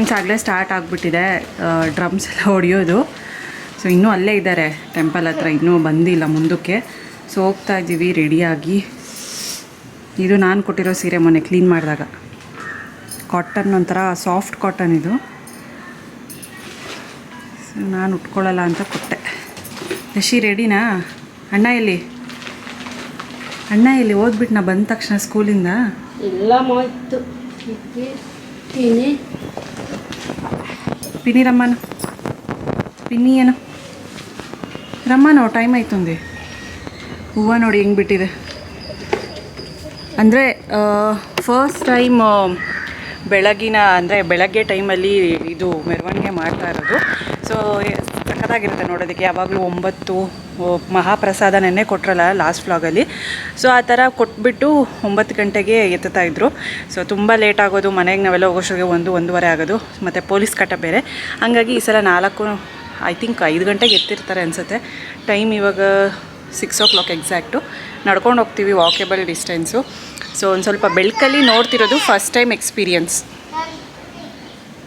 Friends ಆಗಲೇ start ಆಗಿಬಿಟ್ಟಿದೆ. Drums ಎಲ್ಲ ಹೊಡೆಯೋದು. ಸೊ ಇನ್ನೂ ಅಲ್ಲೇ ಇದ್ದಾರೆ. ಟೆಂಪಲ್ ಹತ್ರ ಇನ್ನೂ ಬಂದಿಲ್ಲ ಮುಂದಕ್ಕೆ. ಸೊ ಹೋಗ್ತಾ ಇದ್ದೀವಿ, ರೆಡಿಯಾಗಿ. ಇದು ನಾನು ಕೊಟ್ಟಿರೋ ಸೀರೆ ಮೊನ್ನೆ ಕ್ಲೀನ್ ಮಾಡಿದಾಗ. ಕಾಟನ್ ಒಂಥರ ಸಾಫ್ಟ್ ಕಾಟನ್ ಇದು. ಸೊ ನಾನು ಉಟ್ಕೊಳ್ಳಲ್ಲ ಅಂತ ಕೊಟ್ಟೆ. ಯಶಿ ರೆಡಿನಾ ಅಣ್ಣ ಎಲ್ಲಿ? ಅಣ್ಣ ಎಲ್ಲಿ? ಓದ್ಬಿಟ್ಟು ನಾ ಬಂದ ತಕ್ಷಣ ಸ್ಕೂಲಿಂದ ಎಲ್ಲ ಪಿನಿ ರಮ್ಮನು. ಪಿನ್ನಿ ಏನು? ರಮ್ಮನು ಟೈಮ್ ಆಯ್ತು ಅಂದೆ. ಹೂವು ನೋಡಿ ಹೆಂಗೆ ಬಿಟ್ಟಿದೆ. ಅಂದರೆ ಫಸ್ಟ್ ಟೈಮ್ ಬೆಳಗಿನ, ಅಂದರೆ ಬೆಳಗ್ಗೆ ಟೈಮಲ್ಲಿ ಇದು ಮೆರವಣಿಗೆ ಮಾಡ್ತಾ ಇರೋದು. ಸೊ ಸಖತ್ತಾಗಿರುತ್ತೆ ನೋಡೋದಕ್ಕೆ. ಯಾವಾಗಲೂ ಒಂಬತ್ತು ಮಹಾಪ್ರಸಾದ ನೆನ್ನೆ ಕೊಟ್ರಲ್ಲ ಲಾಸ್ಟ್ ಫ್ಲಾಗಲ್ಲಿ ಸೊ ಆ ಥರ ಕೊಟ್ಬಿಟ್ಟು ಒಂಬತ್ತು ಗಂಟೆಗೆ ಎತ್ತುತ್ತಾ ಇದ್ದರು ಸೊ ತುಂಬ ಲೇಟ್ ಆಗೋದು, ಮನೆಗೆ ನಾವೆಲ್ಲ ಹೋಗೋಷ್ಟೊಗೆ ಒಂದು, ಒಂದೂವರೆ ಆಗೋದು. ಮತ್ತು ಪೊಲೀಸ್ ಕಟ್ಟ ಬೇರೆ. ಹಾಗಾಗಿ ಈ ಸಲ ನಾಲ್ಕು ಐ ಥಿಂಕ್ ಐದು ಗಂಟೆಗೆ ಎತ್ತಿರ್ತಾರೆ ಅನಿಸುತ್ತೆ. ಟೈಮ್ ಇವಾಗ ಸಿಕ್ಸ್ ಓ ಕ್ಲಾಕ್ ಎಕ್ಸಾಕ್ಟು ನಡ್ಕೊಂಡು ಹೋಗ್ತೀವಿ ವಾಕೇಬಲ್ ಡಿಸ್ಟೆನ್ಸು ಸೊ ಒಂದು ಸ್ವಲ್ಪ ಬೆಳಕಲ್ಲಿ ನೋಡ್ತಿರೋದು first time experience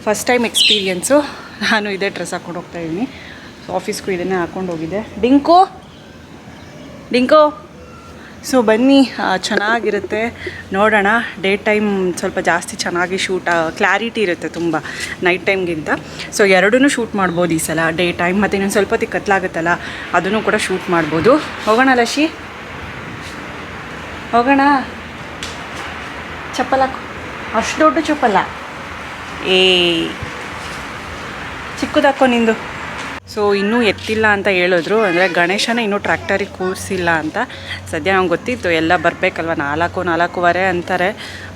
first time experience ನಾನು ಇದೇ ಡ್ರೆಸ್ ಹಾಕ್ಕೊಂಡು ಹೋಗ್ತಾ ಇದ್ದೀನಿ. ಸೊ ಆಫೀಸ್ಗೂ ಇದನ್ನೇ ಹಾಕ್ಕೊಂಡು ಹೋಗಿದ್ದೆ ಡಿಂಕು? ಡಿಂಕು? ಸೊ ಬನ್ನಿ ಚೆನ್ನಾಗಿರುತ್ತೆ. ನೋಡೋಣ ಡೇ ಟೈಮ್ ಸ್ವಲ್ಪ ಜಾಸ್ತಿ ಚೆನ್ನಾಗಿ ಶೂಟ್ ಕ್ಲಾರಿಟಿ ಇರುತ್ತೆ ತುಂಬ ನೈಟ್ ಟೈಮ್ಗಿಂತ ಸೊ ಎರಡೂ ಶೂಟ್ ಮಾಡ್ಬೋದು ಈ ಸಲ ಡೇ ಟೈಮ್ ಮತ್ತು ಇನ್ನೊಂದು ಸ್ವಲ್ಪ ಹೊತ್ತಿಗೆ ಕತ್ಲಾಗುತ್ತಲ್ಲ ಅದನ್ನು ಕೂಡ ಶೂಟ್ ಮಾಡ್ಬೋದು. ಹೋಗೋಣ ಲಶಿ? ಹೋಗೋಣ. ಚಪ್ಪಲ. ಅಷ್ಟು ದೊಡ್ಡ ಚಪ್ಪಲ್ಲ ಏ ಚಿಕ್ಕದಾಕೋ ನಿಂದು. ಸೊ ಇನ್ನೂ ಎತ್ತಿಲ್ಲ ಅಂತ ಹೇಳಿದ್ರು, ಅಂದರೆ ಗಣೇಶನ ಇನ್ನೂ ಟ್ರ್ಯಾಕ್ಟರಿಗೆ ಕೂರಿಸಿಲ್ಲ ಅಂತ. ಸದ್ಯ ನಮ್ಗೆ ಗೊತ್ತಿತ್ತು, ಎಲ್ಲ ಬರಬೇಕಲ್ವ, ನಾಲ್ಕು, ನಾಲ್ಕೂವರೆ ಅಂತಾರೆ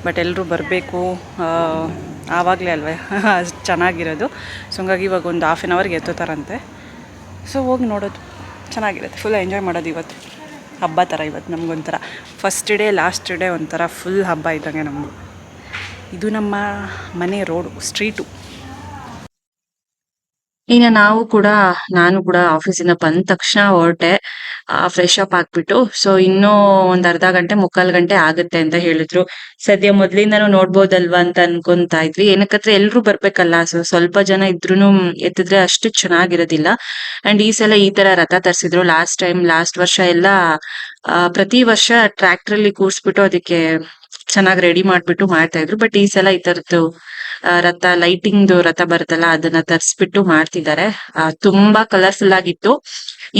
ಬಟ್ ಎಲ್ಲರೂ ಬರಬೇಕು ಆವಾಗಲೇ ಅಲ್ವ, ಅಷ್ಟು ಚೆನ್ನಾಗಿರೋದು. ಸೊ ಹಂಗಾಗಿ ಇವಾಗ ಒಂದು ಹಾಫ್ ಆನ್ ಅವರ್ಗೆ ಎತ್ತುತ್ತಾರಂತೆ. ಸೊ ಹೋಗಿ ನೋಡೋದು, ಚೆನ್ನಾಗಿರುತ್ತೆ ಫುಲ್ ಎಂಜಾಯ್ ಮಾಡೋದು ಇವತ್ತು. ಹಬ್ಬ ಥರ ಇವತ್ತು ನಮಗೊಂಥರ ಫಸ್ಟ್ ಡೇ ಲಾಸ್ಟ್ ಡೇ ಒಂಥರ ಫುಲ್ ಹಬ್ಬ ಇದ್ದಂಗೆ ನಮಗೂ ಇದು ನಮ್ಮ ಮನೆ ರೋಡು ಸ್ಟ್ರೀಟು ಇನ್ನು ನಾವು ಕೂಡ, ನಾನು ಕೂಡ ಆಫೀಸಿಂದ ಬಂದ ತಕ್ಷಣ ಹೊರಟೆ ಫ್ರೆಶ್ ಅಪ್ ಆಗ್ಬಿಟ್ಟು ಸೊ ಇನ್ನೂ ಒಂದ್ ಅರ್ಧ ಗಂಟೆ, ಮುಕ್ಕಾಲ್ ಗಂಟೆ ಆಗುತ್ತೆ ಅಂತ ಹೇಳಿದ್ರು. ಸದ್ಯ ಮೊದ್ಲಿಂದಾನು ನೋಡ್ಬೋದಲ್ವಾ ಅಂತ ಅನ್ಕೊಂತಾ ಇದ್ವಿ. ಏನಕ್ಕಂದ್ರೆ ಎಲ್ರು ಬರ್ಬೇಕಲ್ಲ ಸೊ ಸ್ವಲ್ಪ ಜನ ಇದ್ರೂನು ಎತ್ತಿದ್ರೆ ಅಷ್ಟು ಚೆನ್ನಾಗಿರೋದಿಲ್ಲ. ಅಂಡ್ ಈ ಸಲ ಈ ತರ ರಥ ತರಿಸಿದ್ರು. ಲಾಸ್ಟ್ ಟೈಮ್ ಲಾಸ್ಟ್ ವರ್ಷ ಎಲ್ಲ ಪ್ರತಿ ವರ್ಷ ಟ್ರ್ಯಾಕ್ಟರ್ ಅಲ್ಲಿ ಕೂರ್ಸ್ಬಿಟ್ಟು ಅದಕ್ಕೆ ಚೆನ್ನಾಗಿ ರೆಡಿ ಮಾಡ್ಬಿಟ್ಟು ಮಾಡ್ತಾ ಇದ್ರು. ಬಟ್ ಈ ಸಲ ಈ ತರದ್ದು ರಥ ಲೈಟಿಂಗ್ ರಥ ಬರುತ್ತಲ್ಲ, ಅದನ್ನ ತರಿಸ್ಬಿಟ್ಟು ಮಾಡ್ತಿದ್ದಾರೆ. ತುಂಬಾ ಕಲರ್ಫುಲ್ ಆಗಿತ್ತು.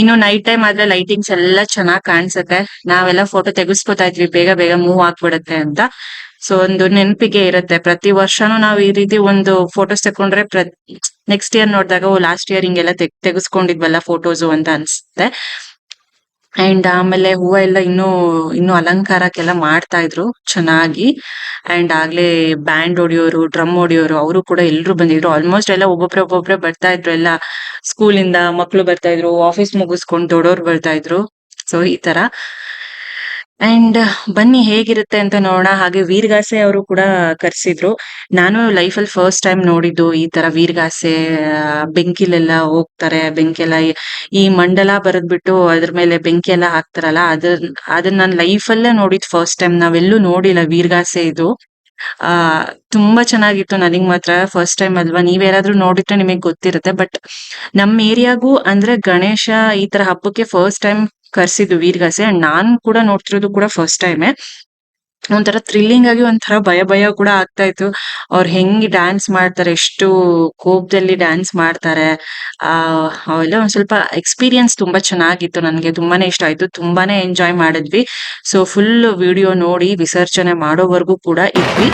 ಇನ್ನು ನೈಟ್ ಟೈಮ್ ಆದ್ರೆ ಲೈಟಿಂಗ್ಸ್ ಎಲ್ಲ ಚೆನ್ನಾಗ್ ಕಾಣಿಸುತ್ತೆ. ನಾವೆಲ್ಲ ಫೋಟೋ ತೆಗೆಸ್ಕೊತಾ ಇದ್ವಿ. ಬೇಗ ಬೇಗ ಮೂವ್ ಆಗ್ಬಿಡುತ್ತೆ ಅಂತ. ಸೊ ಒಂದು ನೆನಪಿಗೆ ಇರುತ್ತೆ. ಪ್ರತಿ ವರ್ಷನು ನಾವು ಈ ರೀತಿ ಒಂದು ಫೋಟೋಸ್ ತಕೊಂಡ್ರೆ ನೆಕ್ಸ್ಟ್ ಇಯರ್ ನೋಡಿದಾಗ ಲಾಸ್ಟ್ ಇಯರ್ ಹಿಂಗೆಲ್ಲ ತೆಗ್, ತೆಗೆಸ್ಕೊಂಡಿದ್ವಲ್ಲ ಫೋಟೋಸು ಅಂತ ಅನ್ಸುತ್ತೆ. ಅಂಡ್ ಆಮೇಲೆ ಹೂವ ಎಲ್ಲ ಇನ್ನು ಇನ್ನು ಅಲಂಕಾರಕ್ಕೆಲ್ಲ ಮಾಡ್ತಾ ಇದ್ರು ಚೆನ್ನಾಗಿ. ಅಂಡ್ ಆಗ್ಲೇ ಬ್ಯಾಂಡ್ ಹೊಡಿಯೋರು ಡ್ರಮ್ ಹೊಡಿಯೋರು, ಅವರು ಕೂಡ ಎಲ್ರು ಬಂದಿದ್ರು. ಆಲ್ಮೋಸ್ಟ್ ಎಲ್ಲ ಒಬ್ಬೊಬ್ರೆ ಒಬ್ಬೊಬ್ರೆ ಬರ್ತಾ ಇದ್ರು ಎಲ್ಲ ಸ್ಕೂಲಿಂದ ಮಕ್ಳು ಬರ್ತಾ ಇದ್ರು ಆಫೀಸ್ ಮುಗಿಸ್ಕೊಂಡು ದೊಡ್ಡವ್ರು ಬರ್ತಾ ಇದ್ರು ಸೊ ಈ ತರ. ಅಂಡ್ ಬನ್ನಿ ಹೇಗಿರುತ್ತೆ ಅಂತ ನೋಡೋಣ. ಹಾಗೆ ವೀರ್ಗಾಸೆ ಅವರು ಕೂಡ ಕರ್ಸಿದ್ರು. ನಾನು ಲೈಫ್ ಅಲ್ಲಿ ಫಸ್ಟ್ ಟೈಮ್ ನೋಡಿದ್ದು ಈ ತರ ವೀರ್ಗಾಸೆ ಬೆಂಕಿಲೆಲ್ಲ ಹೋಗ್ತಾರೆ. ಬೆಂಕಿ ಎಲ್ಲ ಈ- ಮಂಡಲ ಬರೆದ್ಬಿಟ್ಟು ಅದ್ರ ಮೇಲೆ ಬೆಂಕಿ ಎಲ್ಲ ಹಾಕ್ತಾರಲ್ಲ ಅದ್ರ ಅದನ್ನ ನಾನು ಲೈಫ್ ಅಲ್ಲೇ ನೋಡಿದ್ ಫಸ್ಟ್ ಟೈಮ್ ನಾವೆಲ್ಲೂ ನೋಡಿಲ್ಲ ವೀರ್ಗಾಸೆ ಇದು. ಆ, ತುಂಬಾ ಚೆನ್ನಾಗಿತ್ತು ನನಗ್ ಮಾತ್ರ ಫಸ್ಟ್ ಟೈಮ್ ಅಲ್ವಾ. ನೀವ್ ಯಾರಾದ್ರೂ ನೋಡಿದ್ರೆ ನಿಮಗೆ ಗೊತ್ತಿರುತ್ತೆ. ಬಟ್ ನಮ್ ಏರಿಯಾಗೂ ಅಂದ್ರೆ ಗಣೇಶ ಈ ತರ ಹಬ್ಬಕ್ಕೆ ಫಸ್ಟ್ ಟೈಮ್ ಕರ್ಸಿದ್ದು ವೀರ್ಗಾಸೆ. ಅಂಡ್ ನಾನ್ ಕೂಡ ನೋಡ್ತಿರೋದು ಕೂಡ ಫಸ್ಟ್ ಟೈಮೇ ಒಂಥರ ಥ್ರಿಲ್ಲಿಂಗ್ ಆಗಿ ಒಂಥರ ಭಯ ಭಯ ಕೂಡ ಆಗ್ತಾ ಇತ್ತು. ಅವ್ರು ಹೆಂಗ್ ಡ್ಯಾನ್ಸ್ ಮಾಡ್ತಾರೆ, ಎಷ್ಟು ಕೋಪದಲ್ಲಿ ಡ್ಯಾನ್ಸ್ ಮಾಡ್ತಾರೆ. ಆ, ಅವೆಲ್ಲ ಒಂದ್ ಸ್ವಲ್ಪ ಎಕ್ಸ್ಪೀರಿಯನ್ಸ್ ತುಂಬಾ ಚೆನ್ನಾಗಿತ್ತು ನನಗೆ. ತುಂಬಾನೇ ಇಷ್ಟ ಆಯ್ತು. ತುಂಬಾನೇ ಎಂಜಾಯ್ ಮಾಡಿದ್ವಿ. ಸೊ ಫುಲ್ ವಿಡಿಯೋ ನೋಡಿ ವಿಸರ್ಜನೆ ಮಾಡೋವರೆಗೂ ಕೂಡ ಇದ್ವಿ.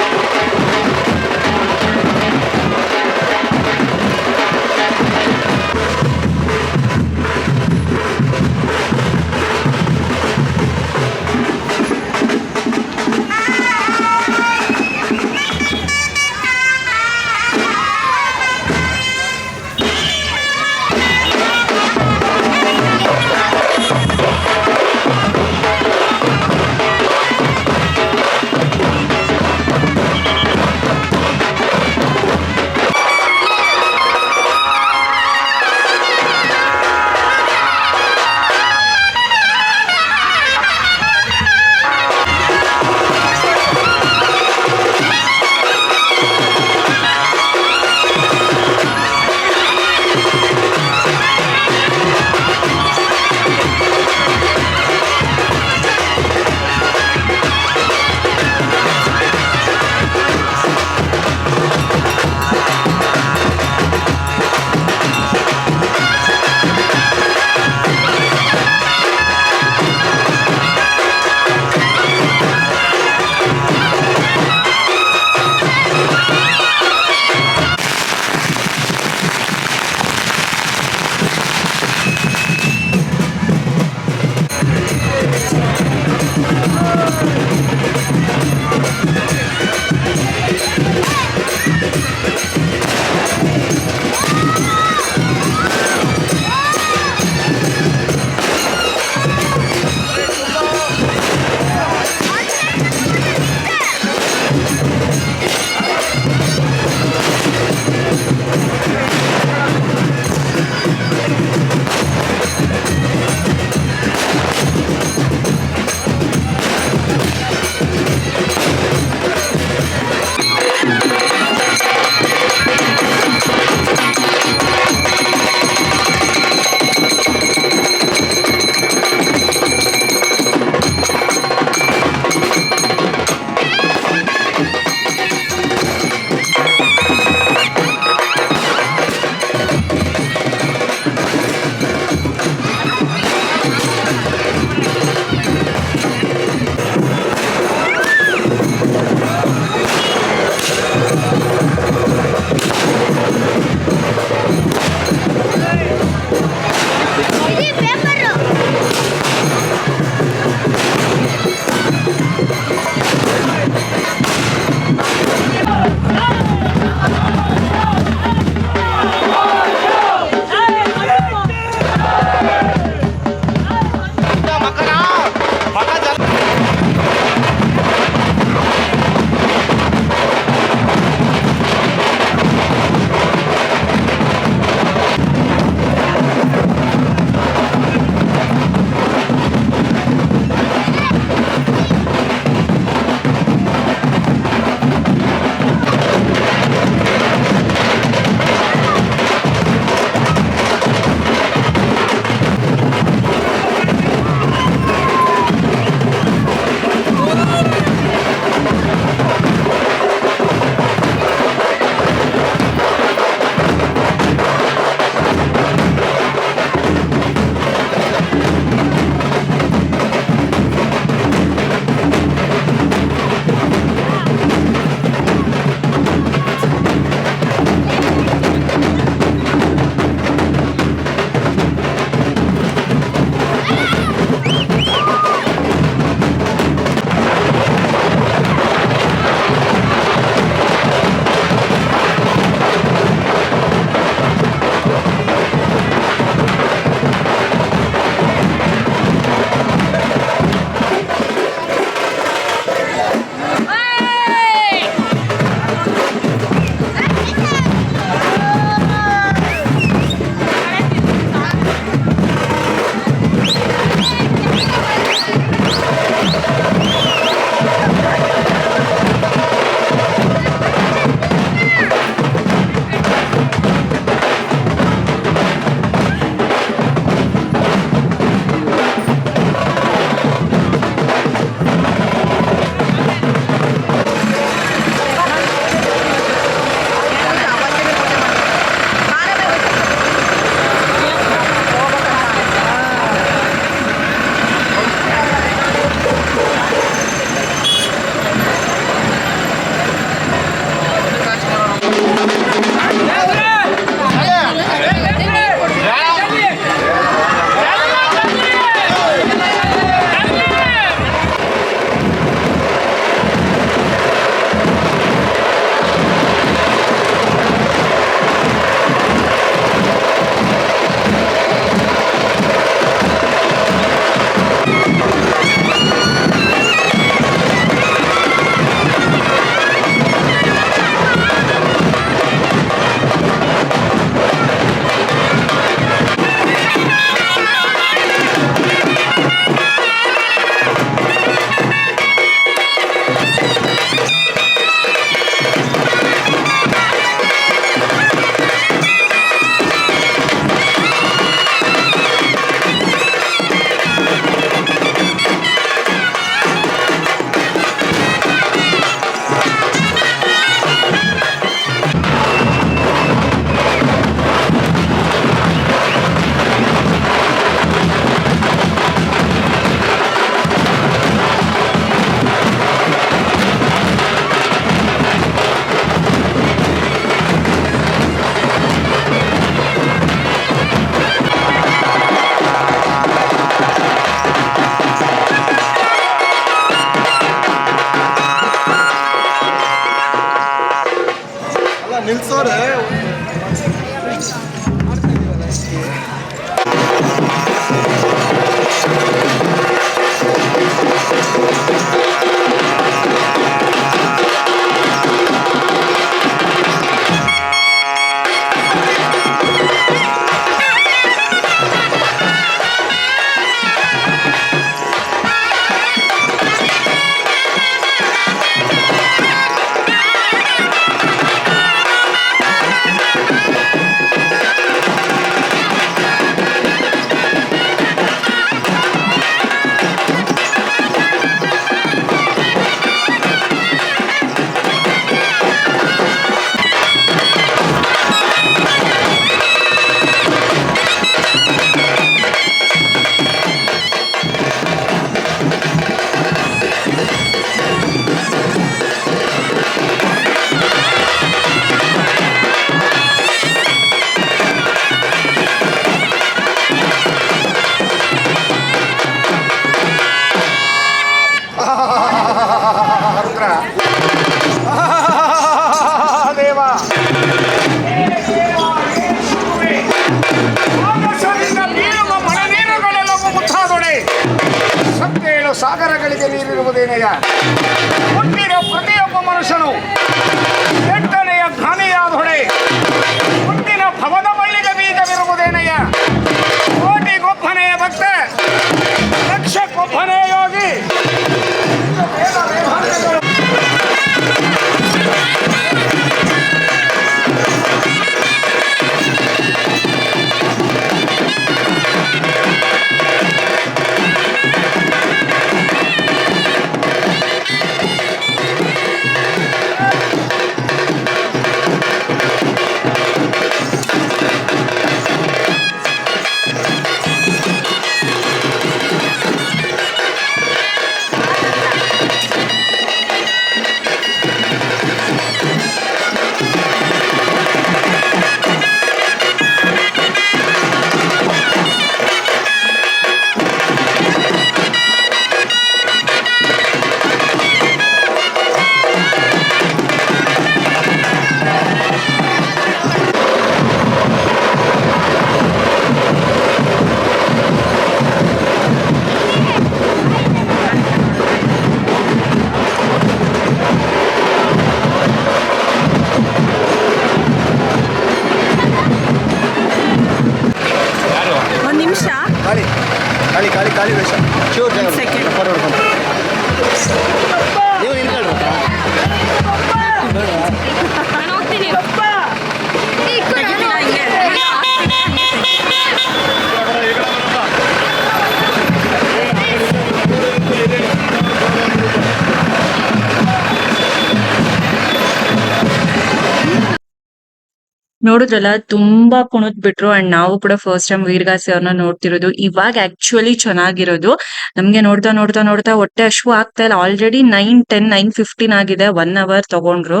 ನೋಡಿದ್ರಲ್ಲ, ತುಂಬಾ ಕುಣಿದ್ ಬಿಟ್ರು. ಅಂಡ್ ನಾವು ಕೂಡ ಫಸ್ಟ್ ಟೈಮ್ ವೀರಗಾಸೆ ಅವ್ರನ್ನ ನೋಡ್ತಿರೋದು. ಇವಾಗ ಆಕ್ಚುಲಿ ಚೆನ್ನಾಗಿರೋದು. ನಮ್ಗೆ ನೋಡ್ತಾ ನೋಡ್ತಾ ನೋಡ್ತಾ ಹೊಟ್ಟೆ ಅಶ್ವು ಆಗ್ತಾ ಇಲ್ಲ. Already nine ten nine fifteen ಆಗಿದೆ. ಒನ್ ಅವರ್ ತಗೊಂಡ್ರು.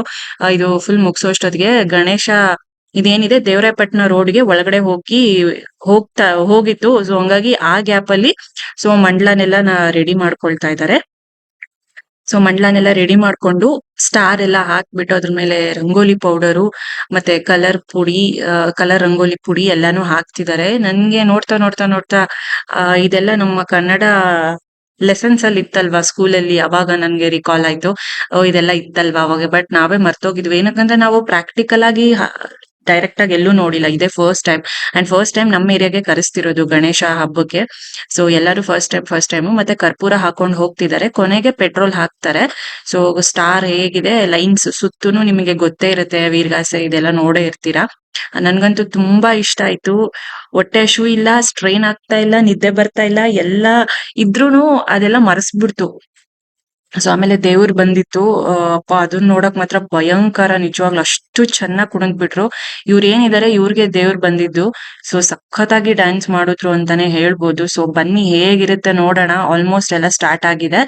ಇದು ಫುಲ್ ಮುಗಿಸೋಷ್ಟೊತ್ತಿಗೆ ಗಣೇಶ, ಇದೇನಿದೆ? ದೇವರಾಯಪಟ್ಟಣ ರೋಡ್ಗೆ ಒಳಗಡೆ ಹೋಗಿ ಹೋಗ್ತಾ, ಹೋಗಿತ್ತು. ಸೊ ಹಂಗಾಗಿ ಆ ಗ್ಯಾಪ್ ಅಲ್ಲಿ ಸೊ ಮಂಡ್ಲನೆಲ್ಲ ರೆಡಿ ಮಾಡ್ಕೊಳ್ತಾ ಇದ್ದಾರೆ ಸೊ ಮಂಡ್ಲನೆಲ್ಲ ರೆಡಿ ಮಾಡ್ಕೊಂಡು ಸ್ಟಾರ್ ಎಲ್ಲ ಹಾಕ್ಬಿಟ್ಟು ಅದ್ರ ಮೇಲೆ ರಂಗೋಲಿ ಪೌಡರು ಮತ್ತೆ ಕಲರ್ ಪುಡಿ ಕಲರ್ ರಂಗೋಲಿ ಪುಡಿ ಎಲ್ಲಾನು ಹಾಕ್ತಿದ್ದಾರೆ ನನ್ಗೆ ನೋಡ್ತಾ ನೋಡ್ತಾ ನೋಡ್ತಾ ಇದೆಲ್ಲ ನಮ್ಮ ಕನ್ನಡ ಲೆಸನ್ಸ್ ಅಲ್ಲಿ ಇತ್ತಲ್ವಾ ಸ್ಕೂಲಲ್ಲಿ ಅವಾಗ ನನ್ಗೆ ರಿಕಾಲ್ ಆಯ್ತು. ಇದೆಲ್ಲ ಇತ್ತಲ್ವಾ ಅವಾಗ? ಬಟ್ ನಾವೇ ಮರ್ತೋಗಿದ್ವಿ. ಏನಕ್ಕಂದ್ರೆ ನಾವು ಪ್ರಾಕ್ಟಿಕಲ್ ಆಗಿ ಡೈರೆಕ್ಟ್ ಆಗಿ ಎಲ್ಲೂ ನೋಡಿಲ್ಲ. ಇದೇ first time and first time ನಮ್ಮ ಏರಿಯಾಗೆ ಕರೆಸ್ತಿರೋದು ಗಣೇಶ ಹಬ್ಬಕ್ಕೆ. ಸೊ ಎಲ್ಲರೂ ಫಸ್ಟ್ ಟೈಮ್ ಫಸ್ಟ್ ಟೈಮ್ ಮತ್ತೆ ಕರ್ಪೂರ ಹಾಕೊಂಡು ಹೋಗ್ತಿದ್ದಾರೆ. ಕೊನೆಗೆ ಪೆಟ್ರೋಲ್ ಹಾಕ್ತಾರೆ. ಸೊ ಸ್ಟಾರ್ ಹೇಗಿದೆ? ಲೈನ್ಸ್ ಸುತ್ತೂನು ನಿಮಗೆ ಗೊತ್ತೇ ಇರುತ್ತೆ. ವೀರಗಾಸೆ ಇದೆಲ್ಲ ನೋಡೇ ಇರ್ತೀರಾ? ನನ್ಗಂತೂ ತುಂಬಾ ಇಷ್ಟ ಆಯ್ತು. ಹೊಟ್ಟೆ ಶೂ ಇಲ್ಲ ಸ್ಟ್ರೈನ್ ಆಗ್ತಾ ಇಲ್ಲ, ನಿದ್ದೆ ಬರ್ತಾ ಇಲ್ಲ. ಎಲ್ಲ ಇದ್ರೂನು ಅದೆಲ್ಲ ಮರೆಸ್ಬಿಡ್ತು. ಸೊ ಆಮೇಲೆ ದೇವ್ರು ಬಂದಿತ್ತು. ಅಹ್ ಅಪ್ಪ ಅದನ್ನ ನೋಡಕ್ ಮಾತ್ರ ಭಯಂಕರ ನಿಜವಾಗ್ಲೂ ಅಷ್ಟು ಚೆನ್ನಾಗ್ ಕುಣಿದ್ಬಿಟ್ರು ಬಿಟ್ರು. ಇವ್ರ ಏನಿದಾರೆ ಇವ್ರಿಗೆ ದೇವ್ರು ಬಂದಿದ್ದು. ಸೊ ಸಖತ್ತಾಗಿ ಡ್ಯಾನ್ಸ್ ಮಾಡಿದ್ರು ಅಂತಾನೆ ಹೇಳ್ಬೋದು. ಸೊ ಬನ್ನಿ ಹೇಗಿರುತ್ತೆ ನೋಡೋಣ. ಆಲ್ಮೋಸ್ಟ್ ಎಲ್ಲ ಸ್ಟಾರ್ಟ್ ಆಗಿದೆ.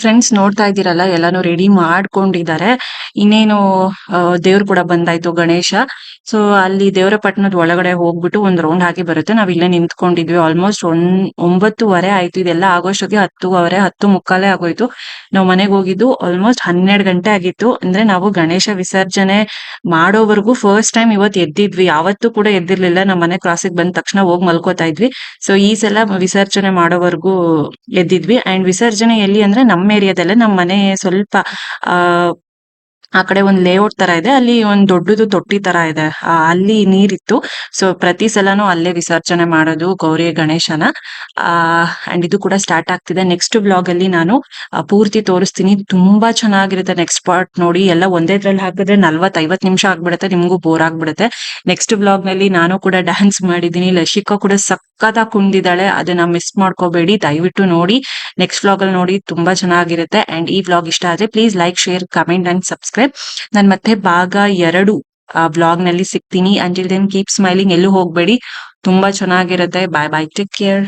ಫ್ರೆಂಡ್ಸ್ ನೋಡ್ತಾ ಇದ್ದೀರಲ್ಲ ಎಲ್ಲಾನು ರೆಡಿ ಮಾಡ್ಕೊಂಡಿದ್ದಾರೆ. ಇನ್ನೇನು ದೇವ್ರು ಕೂಡ ಬಂದಾಯ್ತು ಗಣೇಶ. ಸೊ ಅಲ್ಲಿ ದೇವರ ಪಟ್ಟಣದ ಒಳಗಡೆ ಹೋಗ್ಬಿಟ್ಟು ಒಂದ್ ರೌಂಡ್ ಹಾಕಿ ಬರುತ್ತೆ. ನಾವ್ ಇಲ್ಲೇ ನಿಂತ್ಕೊಂಡಿದ್ವಿ ಆಲ್ಮೋಸ್ಟ್ ಒನ್, ಒಂಬತ್ತುವರೆ ಆಯ್ತು. ಇದೆಲ್ಲ ಆಗೋಷ್ಟೊತ್ತಿಗೆ ಹತ್ತುವರೆ ಹತ್ತು ಮುಕ್ಕಾಲೇ ಆಗೋಯ್ತು. ನಾವು ಮನೆಗೆ ಹೋಗಿದ್ದು ಆಲ್ಮೋಸ್ಟ್ ಹನ್ನೆರಡು ಗಂಟೆ ಆಗಿತ್ತು. ಅಂದ್ರೆ ನಾವು ಗಣೇಶ ವಿಸರ್ಜನೆ ಮಾಡೋವರೆಗೂ ಫಸ್ಟ್ ಟೈಮ್ ಇವತ್ತು ಎದ್ದಿದ್ವಿ. ಯಾವತ್ತೂ ಕೂಡ ಎದ್ದಿರ್ಲಿಲ್ಲ. ನಮ್ಮ ಮನೆ ಕ್ರಾಸಿಗೆ ಬಂದ ತಕ್ಷಣ ಹೋಗಿ ಮಲ್ಕೋತಾ ಇದ್ವಿ. ಸೊ ಈ ಸಲ ವಿಸರ್ಜನೆ ಮಾಡೋವರೆಗೂ ಎದ್ದಿದ್ವಿ. ಅಂಡ್ ವಿಸರ್ಜನೆ ಎಲ್ಲಿ ಅಂದ್ರೆ ನಮ್ಮ ಏರಿಯಾದಲ್ಲೇ ನಮ್ಮ ಮನೆ ಸ್ವಲ್ಪ ಆ ಕಡೆ ಒಂದ್ ಲೇಔಟ್ ತರ ಇದೆ. ಅಲ್ಲಿ ಒಂದ್ ದೊಡ್ಡದು ತೊಟ್ಟಿ ತರ ಇದೆ. ಅಲ್ಲಿ ನೀರಿತ್ತು. ಸೊ ಪ್ರತಿ ಸಲನು ಅಲ್ಲೇ ವಿಸರ್ಜನೆ ಮಾಡೋದು ಗೌರಿ ಗಣೇಶನ. ಆ ಅಂಡ್ ಇದು ಕೂಡ ಸ್ಟಾರ್ಟ್ ಆಗ್ತಿದೆ. ನೆಕ್ಸ್ಟ್ ಬ್ಲಾಗ್ ಅಲ್ಲಿ ನಾನು ಪೂರ್ತಿ ತೋರಿಸ್ತೀನಿ. ತುಂಬಾ ಚೆನ್ನಾಗಿರುತ್ತೆ ನೆಕ್ಸ್ಟ್ ಪಾರ್ಟ್ ನೋಡಿ. ಎಲ್ಲ ಒಂದೇದ್ರಲ್ಲಿ ಹಾಕಿದ್ರೆ ನಲ್ವತ್ ಐವತ್ ನಿಮಿಷ ಆಗ್ಬಿಡುತ್ತೆ. ನಿಮ್ಗೂ ಬೋರ್ ಆಗ್ಬಿಡುತ್ತೆ. ನೆಕ್ಸ್ಟ್ ಬ್ಲಾಗ್ನಲ್ಲಿ ನಾನು ಕೂಡ ಡ್ಯಾನ್ಸ್ ಮಾಡಿದೀನಿ ಲಶಿಕಾ ಕೂಡ ಸಖತ್ತಾಗಿ ಕುಂದಿದ್ದಾಳೆ ಅದನ್ನ ಮಿಸ್ ಮಾಡ್ಕೋಬೇಡಿ. ದಯವಿಟ್ಟು ನೋಡಿ. ನೆಕ್ಸ್ಟ್ ವ್ಲಾಗ್ ಅಲ್ಲಿ ನೋಡಿ, ತುಂಬಾ ಚೆನ್ನಾಗಿರುತ್ತೆ. ಅಂಡ್ ಈ ವ್ಲಾಗ್ ಇಷ್ಟ ಆದ್ರೆ please like share comment and subscribe ನಾನು ಮತ್ತೆ ಭಾಗ ಎರಡು ವ್ಲಾಗ್ನಲ್ಲಿ ಸಿಗ್ತೀನಿ. ಅಂಟಿಲ್ ದೆನ್ ಕೀಪ್ ಸ್ಮೈಲಿಂಗ್ ಎಲ್ಲೂ ಹೋಗ್ಬೇಡಿ. ತುಂಬಾ ಚೆನ್ನಾಗಿರುತ್ತೆ. ಬಾಯ್ ಬಾಯ್ ಟೇಕ್ ಕೇರ್